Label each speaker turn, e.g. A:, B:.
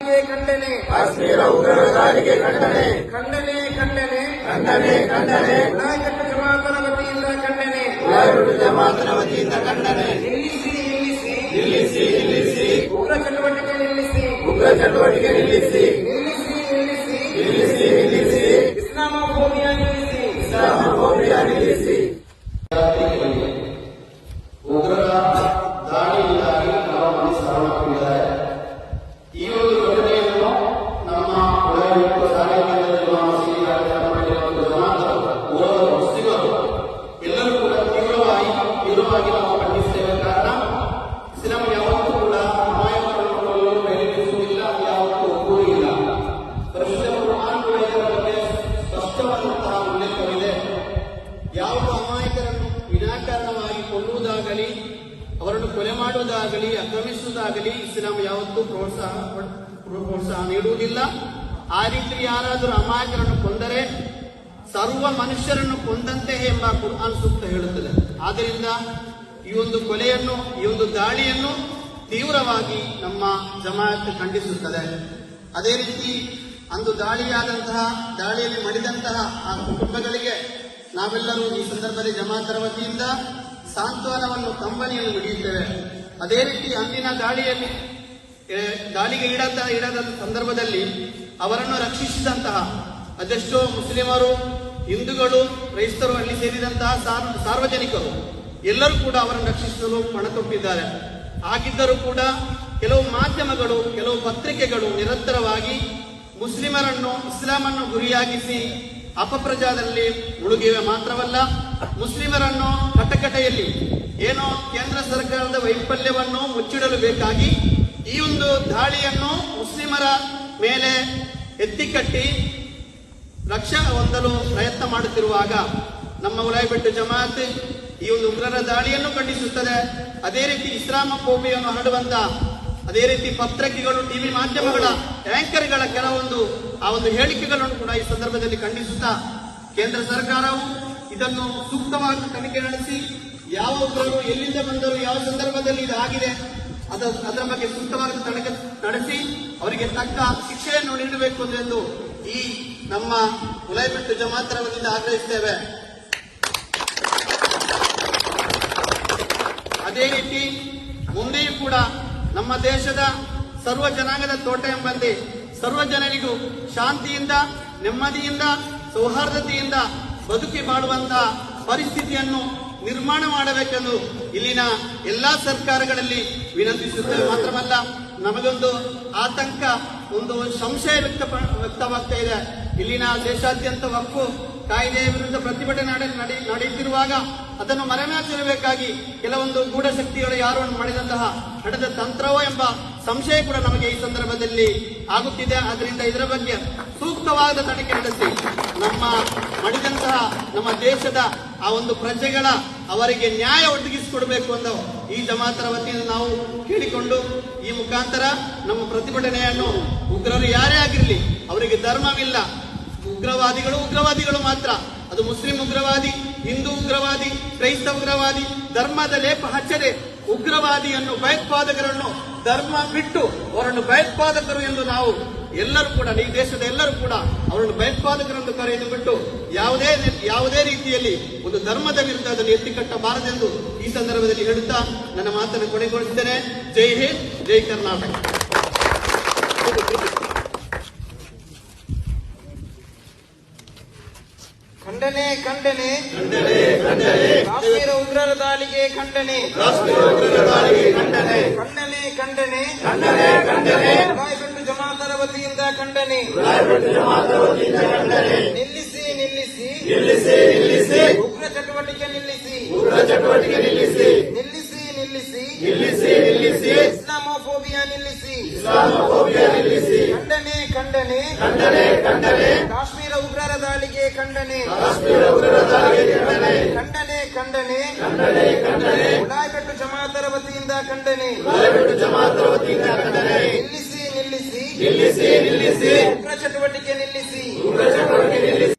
A: ಖಂಡನೆ ಕಾಶ್ಮೀರ ಉಗ್ರರ ದಾಳಿಗೆ ಖಂಡನೆ ಖಂಡನೆ ಖಂಡನೆ ಖಂಡನೆ ಖಂಡನೆ ನಾಯಕತ್ವ ಜಮಾತನ ವತಿಯಿಂದ ಖಂಡನೆ ಉಳ್ಳಾಗಡ್ಡಿ ಜಮಾತನ ವತಿಯಿಂದ ಖಂಡನೆ ನಿಲ್ಲಿಸಿ ನಿಲ್ಲಿಸಿ ನಿಲ್ಲಿಸಿ ನಿಲ್ಲಿಸಿ ಉಗ್ರ ಚಟುವಟಿಕೆ ನಿಲ್ಲಿಸಿ ಉಗ್ರ ಚಟುವಟಿಕೆ ನಿಲ್ಲಿಸಿ ನಿಲ್ಲಿಸಿ ನಿಲ್ಲಿಸಿ ನಿಲ್ಲಿಸಿ ನಿಲ್ಲಿಸಿ ಇಸ್ಲಾಮೋಫೋಬಿಯಾ ನಿಲ್ಲಿಸಿ ಇಸ್ಲಾಮೋಫೋಬಿಯಾ ನಿಲ್ಲಿಸಿ
B: ಉಗ್ರರ ದಾಳಿಯಿಂದಾಗಿ ಹಲವು ಮಂದಿ ಕೊಲ್ಲುವುದಾಗಲಿ ಅವರನ್ನು ಕೊಲೆ ಮಾಡುವುದಾಗಲಿ, ಆಕ್ರಮಿಸುವುದಾಗಲಿ ಇಸ್ಲಾಂ ಯಾವತ್ತೂ ಪ್ರೋತ್ಸಾಹ ಪ್ರೋತ್ಸಾಹ ನೀಡುವುದಿಲ್ಲ. ಆ ರೀತಿ ಯಾರಾದರೂ ಅಮಾಯಕರನ್ನು ಕೊಂದರೆ, ಸರ್ವ ಮನುಷ್ಯರನ್ನು ಕೊಂದಂತೆ ಎಂಬ ಕುರ್ಆನ್ ಸೂಕ್ತ ಹೇಳುತ್ತದೆ. ಆದ್ದರಿಂದ ಈ ಒಂದು ಕೊಲೆಯನ್ನು, ಈ ಒಂದು ದಾಳಿಯನ್ನು ತೀವ್ರವಾಗಿ ನಮ್ಮ ಜಮಾಯತ್ ಖಂಡಿಸುತ್ತದೆ. ಅದೇ ರೀತಿ ಅಂದು ದಾಳಿಯಾದಂತಹ, ದಾಳಿಯಲ್ಲಿ ಮಡಿದಂತಹ ಆ ಕುಟುಂಬಗಳಿಗೆ ನಾವೆಲ್ಲರೂ ಈ ಸಂದರ್ಭದಲ್ಲಿ ಜಮಾತರ ವತಿಯಿಂದ ಸಾಂತ್ವನವನ್ನು ಕಂಬನಿಯನ್ನು ನುಡಿಯುತ್ತೇವೆ ಅದೇ ರೀತಿ ಅಂದಿನ ದಾಳಿಯಲ್ಲಿ ದಾಳಿಗೆ ಈಡಾದ ಈಡಾದ ಸಂದರ್ಭದಲ್ಲಿ ಅವರನ್ನು ರಕ್ಷಿಸಿದಂತಹ ಅದೆಷ್ಟೋ ಮುಸ್ಲಿಮರು, ಹಿಂದೂಗಳು, ಕ್ರೈಸ್ತರು ಅಲ್ಲಿ ಸೇರಿದಂತಹ ಸಾರ್- ಸಾರ್ವಜನಿಕರು ಎಲ್ಲರೂ ಕೂಡ ಅವರನ್ನು ರಕ್ಷಿಸಲು ಪಣ ತೊಪ್ಪಿದ್ದಾರೆ ಆಗಿದ್ದರೂ ಕೂಡ ಕೆಲವು ಮಾಧ್ಯಮಗಳು, ಕೆಲವು ಪತ್ರಿಕೆಗಳು ನಿರಂತರವಾಗಿ ಮುಸ್ಲಿಮರನ್ನು, ಇಸ್ಲಾಮನ್ನು ಗುರಿಯಾಗಿಸಿ ಅಪಪ್ರಜಾದಲ್ಲಿ ಮುಳುಗಿವೆ ಮಾತ್ರವಲ್ಲ, ಮುಸ್ಲಿಮರನ್ನು ಕಟಕಟೆಯಲ್ಲಿ, ಏನೋ ಕೇಂದ್ರ ಸರ್ಕಾರದ ವೈಫಲ್ಯವನ್ನು ಮುಚ್ಚಿಡಲು ಬೇಕಾಗಿ ಈ ಒಂದು ದಾಳಿಯನ್ನು ಮುಸ್ಲಿಮರ ಮೇಲೆ ಎತ್ತಿಕಟ್ಟಿ ರಕ್ಷಾ ಹೊಂದಲು ಪ್ರಯತ್ನ ಮಾಡುತ್ತಿರುವಾಗ ನಮ್ಮ ಉಲಾಯ್ಬೆಟ್ಟು ಜಮಾತ್ ಈ ಒಂದು ಉಗ್ರರ ದಾಳಿಯನ್ನು ಖಂಡಿಸುತ್ತದೆ. ಅದೇ ರೀತಿ ಇಸ್ಲಾಮೋಬಿಯನ್ನು ಹರಡುವಂತ ಅದೇ ರೀತಿ ಪತ್ರಿಕೆಗಳು, ಟಿವಿ ಮಾಧ್ಯಮಗಳ ಆಂಕರ್ಗಳ ಕೆಲವೊಂದು, ಆ ಒಂದು ಹೇಳಿಕೆಗಳನ್ನು ಕೂಡ ಈ ಸಂದರ್ಭದಲ್ಲಿ ಖಂಡಿಸುತ್ತಾ ಕೇಂದ್ರ ಸರ್ಕಾರವು ಇದನ್ನು ಸೂಕ್ತವಾಗಿ ತನಿಖೆ ನಡೆಸಿ, ಯಾವ ಉಗ್ರರು ಎಲ್ಲಿಂದ ಬಂದರು, ಯಾವ ಸಂದರ್ಭದಲ್ಲಿ ಇದು ಆಗಿದೆ ಅದ, ಅದರ ಬಗ್ಗೆ ಸೂಕ್ತವಾಗಿ ತನಿಖೆ ನಡೆಸಿ, ಅವರಿಗೆ ತಕ್ಕ ಶಿಕ್ಷೆಯನ್ನು ನೀಡಬೇಕು ಎಂದು ಈ ನಮ್ಮ ಉಲೈಬಿಟ್ಟು ಜಮಾತರ ವತಿಯಿಂದ ಆಗ್ರಹಿಸ್ತೇವೆ. ಅದೇ ರೀತಿ, ಮುಂದೆಯೂ ಕೂಡ ನಮ್ಮ ದೇಶದ ಸರ್ವ ಜನಾಂಗದ ತೋಟ ಎಂಬಂತೆ ಸರ್ವ ಜನರಿಗೂ ಶಾಂತಿಯಿಂದ, ನೆಮ್ಮದಿಯಿಂದ, ಸೌಹಾರ್ದತೆಯಿಂದ ಬದುಕಿ ಬಾಳುವಂತಹ ಪರಿಸ್ಥಿತಿಯನ್ನು ನಿರ್ಮಾಣ ಮಾಡಬೇಕೆಂದು ಇಲ್ಲಿನ ಎಲ್ಲಾ ಸರ್ಕಾರಗಳಲ್ಲಿ ವಿನಂತಿಸುತ್ತೇವೆ. ಮಾತ್ರವಲ್ಲ, ನಮಗೊಂದು ಆತಂಕ, ಒಂದು ಸಂಶಯ ವ್ಯಕ್ತ ವ್ಯಕ್ತವಾಗ್ತಾ ಇದೆ. ಇಲ್ಲಿನ ದೇಶಾದ್ಯಂತ ವಕ್ಕು ಕಾಯ್ದೆಯ ವಿರುದ್ಧ ಪ್ರತಿಭಟನೆ ನಡೆ- ನಡೆ- ನಡೆಯುತ್ತಿರುವಾಗ ಅದನ್ನು ಮರೆಮಾಚಿರಬೇಕಾಗಿ ಕೆಲವೊಂದು ಗೂಢಶಕ್ತಿಗಳು ಯಾರು ಮಾಡಿದಂತಹ ನಡೆದ ತಂತ್ರವೋ ಎಂಬ ಸಂಶಯ ಕೂಡ ನಮಗೆ ಈ ಸಂದರ್ಭದಲ್ಲಿ ಆಗುತ್ತಿದೆ. ಆದ್ದರಿಂದ ಇದರ ಬಗ್ಗೆ ಸೂಕ್ತವಾದ ತನಿಖೆ ನಡೆಸಿ. ನಮ್ಮ ಮಡಿದಂತಹ ನಮ್ಮ ದೇಶದ ಆ ಒಂದು ಪ್ರಜೆಗಳ ಅವರಿಗೆ ನ್ಯಾಯ ಒದಗಿಸಿಕೊಡಬೇಕು ಅಂತ ಈ ಜಮಾತರ ವತಿಯಿಂದ ನಾವು ಕೇಳಿಕೊಂಡು ಈ ಮುಖಾಂತರ ನಮ್ಮ ಪ್ರತಿಭಟನೆಯನ್ನು ಉಗ್ರರು ಯಾರೇ ಆಗಿರಲಿ, ಅವರಿಗೆ ಧರ್ಮವಿಲ್ಲ. ಉಗ್ರವಾದಿಗಳು ಉಗ್ರವಾದಿಗಳು ಮಾತ್ರ. ಅದು ಮುಸ್ಲಿಂ ಉಗ್ರವಾದಿ ಹಿಂದೂ ಉಗ್ರವಾದಿ, ಕ್ರೈಸ್ತ ಉಗ್ರವಾದಿ, ಧರ್ಮದ ಲೇಪ ಹಚ್ಚದೆ ಉಗ್ರವಾದಿಯನ್ನು ಭಯೋತ್ಪಾದಕರನ್ನು ಧರ್ಮ ಬಿಟ್ಟು ಅವರನ್ನು ಭಯೋತ್ಪಾದಕರು ಎಂದು ನಾವು ಎಲ್ಲರೂ ಕೂಡ, ಈ ದೇಶದ ಎಲ್ಲರೂ ಕೂಡ ಅವರನ್ನು ಭಯೋತ್ಪಾದಕರೆಂದು ಕರೆಯನ್ನು ಬಿಟ್ಟು ಯಾವುದೇ ಯಾವುದೇ ರೀತಿಯಲ್ಲಿ ಒಂದು ಧರ್ಮದ ವಿರುದ್ಧ ಅದನ್ನು ಎತ್ತಿಕಟ್ಟಬಾರದೆಂದು ಈ ಸಂದರ್ಭದಲ್ಲಿ ಹೇಳುತ್ತಾ ನನ್ನ ಮಾತನ್ನು ಕೊನೆಗೊಳಿಸುತ್ತೇನೆ. ಜೈ ಹಿಂದ್, ಜೈ ಕರ್ನಾಟಕ.
A: ಖಂಡನೆ ಖಂಡನೆ. ಕಾಶ್ಮೀರ ಉಗ್ರರ ದಾಳಿಗೆ ಖಂಡನೆ.
B: ಖಂಡನೆ.
A: ಖಂಡನೆ ಖಂಡನೆ. ಜಮಾತರ ವತಿಯಿಂದ ಖಂಡನೆ. ನಿಲ್ಲಿಸಿ ನಿಲ್ಲಿಸಿ. ನಿಲ್ಲಿಸಿ ನಿಲ್ಲಿಸಿ. ಉಗ್ರ ಚಟುವಟಿಕೆ ನಿಲ್ಲಿಸಿ. ಉಗ್ರ ಚಟುವಟಿಕೆ ನಿಲ್ಲಿಸಿ. ನಿಲ್ಲಿಸಿ ನಿಲ್ಲಿಸಿ. ನಿಲ್ಲಿಸಿ ನಿಲ್ಲಿಸಿ. ಇಸ್ಲಾಮೋಫೋಬಿಯಾ ನಿಲ್ಲಿಸಿ. ಇಸ್ಲಾಮೋಫೋಬಿಯಾ ಖಂಡನೆ. ಖಂಡನೆ ಖಂಡನೆ. ಕಾಶ್ಮೀರ ಉಗ್ರರ ದಾಳಿಗೆ ಖಂಡನೆ. ಕಾಶ್ಮೀರ ಉಗ್ರರ ದಾಳಿಗೆ ಖಂಡನೆ. ಖಂಡನೆ ಖಂಡನೆ. ಖಂಡನೆ ಖಂಡನೆ. ಉಡಾಯ್ಪೆಟ್ಟು ಜಮಾತರ ವತಿಯಿಂದ ಖಂಡನೆ. ಉಡಾಯ್ಪೆಟ್ಟು ಜಮಾತರ ವತಿಯಿಂದ ಖಂಡನೆ. ನಿಲ್ಲಿಸಿ ನಿಲ್ಲಿಸಿ. ನಿಲ್ಲಿಸಿ ನಿಲ್ಲಿಸಿ. ಉಗ್ರ ಚಟುವಟಿಕೆ ನಿಲ್ಲಿಸಿ. ಉಗ್ರ ಚಟುವಟಿಕೆ ನಿಲ್ಲಿಸಿ.